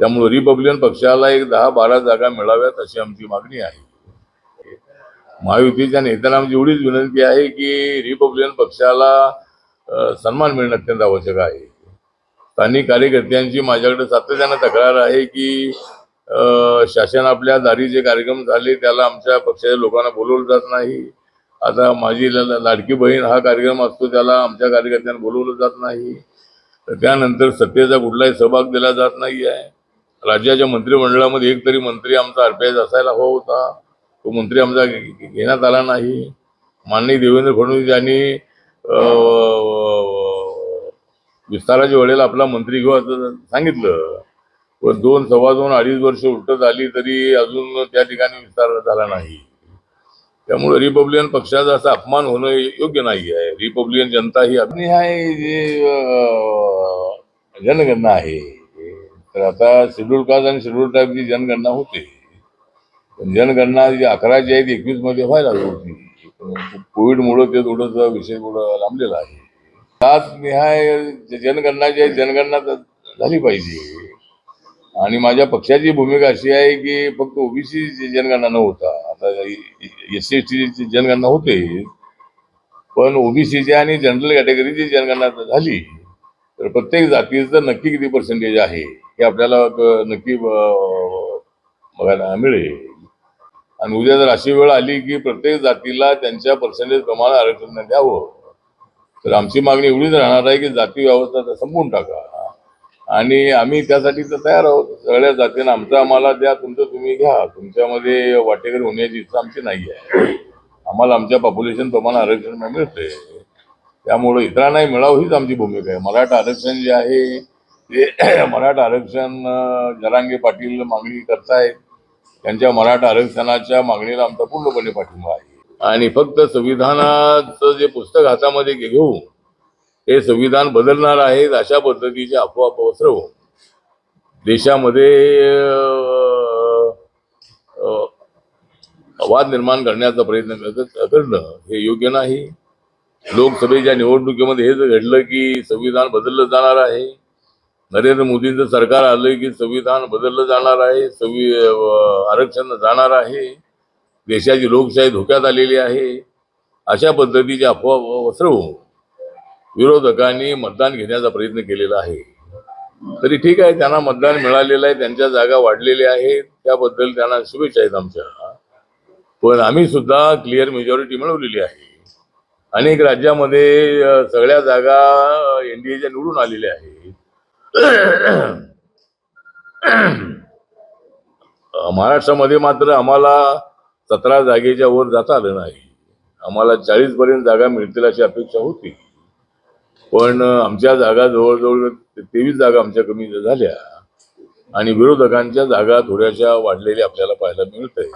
त्यामुळे रिपब्लिकन पक्षाला एक दहा बारा जागा मिळाव्यात अशी आमची मागणी आहे. महायुतीच्या नेत्यांना आमची एवढीच विनंती आहे की रिपब्लिकन पक्षाला सन्मान मिळणं अत्यंत आवश्यक आहे. स्थानिक कार्यकर्त्यांची माझ्याकडे सातत्यानं तक्रार आहे की शासन आपल्या दारी जे कार्यक्रम झाले त्याला आमच्या पक्षाच्या लोकांना बोलवलं जात नाही. आता माझी ल- लाडकी बहीण हा कार्यक्रम असतो त्याला आमच्या कार्यकर्त्यांना बोलवलं जात नाही. त्यानंतर सत्तेचा कुठलाही सहभाग दिला जात नाही आहे राज्याच्या मंत्रिमंडळामध्ये एक तरी मंत्री आमचा आरपीआय असायला हवा होता. तो मंत्री आमचा घेण्यात आला नाही. माननीय देवेंद्र फडणवीस यांनी विस्ताराच्या वेळेला आपला मंत्री घेऊ असं सांगितलं. पण दोन सव्वा दोन अडीच वर्ष उलट झाली तरी अजून त्या ठिकाणी विस्तार झाला नाही. त्यामुळे रिपब्लिकन पक्षाचा असा अपमान होणं योग्य नाही आहे. रिपब्लिकन जनता ही आपली आहे जे जनगणना आहे. तर आता शेड्यूल कास्ट आणि शेड्यूल टाईपची जनगणना होते. पण जनगणना जी अकराची आहे ती एकवीसमध्ये व्हायला होती. कोविडमुळं ते थोडंसं विषय थोडं लांबलेला आहे. सात निहाय जनगणना जी आहे जनगणना तर झाली पाहिजे. आणि माझ्या पक्षाची भूमिका अशी आहे की फक्त ओबीसी जनगणना न होता आता एस सी एस टीची जनगणना होते. पण ओबीसीच्या आणि जनरल कॅटेगरीची जनगणना झाली. तर प्रत्येक जातीचं नक्की किती पर्सेंटेज आहे हे आपल्याला नक्की बघायला मिळेल. आणि उद्या जर अशी वेळ आली की प्रत्येक जातीला त्यांच्या पर्सेंटेज प्रमाणे आरक्षण द्यावं तर आमची मागणी एवढीच राहणार आहे की जाती व्यवस्था संपवून टाका. आणि आम्ही त्यासाठी तर तयार आहोत. सगळ्या जातीनं आमचं आम्हाला द्या तुमचं तुम्ही घ्या. तुमच्यामध्ये वाटेकरी होण्याची इच्छा आमची नाही आहे. आम्हाला आमच्या पॉप्युलेशन प्रमाणे आरक्षण मिळते त्यामुळे इतरांनाही मिळावं हीच आमची भूमिका आहे. मराठा आरक्षण जे आहे ते मराठा आरक्षण जरांगे पाटील मागणी करतायत. त्यांच्या मराठा आरक्षणाच्या मागणीला आमचा पूर्णपणे पाठिंबा आहे. आणि फक्त संविधानाचं जे पुस्तक हातामध्ये घेऊ घेऊन हे संविधान बदलणार आहेत अशा पद्धतीचे अफवा पसरवून देशामध्ये वाद निर्माण करण्याचा प्रयत्न करत- करणं हे योग्य नाही. लोकसभेच्या निवडणुकीमध्ये हेच घडलं की संविधान बदललं जाणार आहे. नरेंद्र मोदींचं सरकार आलं की संविधान बदललं जाणार आहे संवि आरक्षण जाणार आहे. देशाची लोकशाही धोक्यात आलेली आहे. अशा पद्धतीच्या अफवा वसरवून विरोधकांनी मतदान घेण्याचा प्रयत्न केलेला आहे. तरी ठीक आहे त्यांना मतदान मिळालेलं आहे त्यांच्या जागा वाढलेल्या आहेत. त्याबद्दल त्यांना शुभेच्छा आहेत आमच्या. पण आम्ही सुद्धा क्लिअर मेजॉरिटी मिळवलेली आहे. अनेक राज्यामध्ये सगळ्या जागा एनडीएच्या निवडून आलेल्या आहेत. महाराष्ट्रामध्ये मात्र आम्हाला सतरा जागेच्या वर जाता आलं नाही. आम्हाला चाळीस पर्यंत जागा मिळतील अशी अपेक्षा होती. पण आमच्या जागा जवळजवळ तेवीस जागा आमच्या कमी झाल्या आणि विरोधकांच्या जागा थोड्याशा वाढलेल्या आपल्याला पाहायला मिळत आहे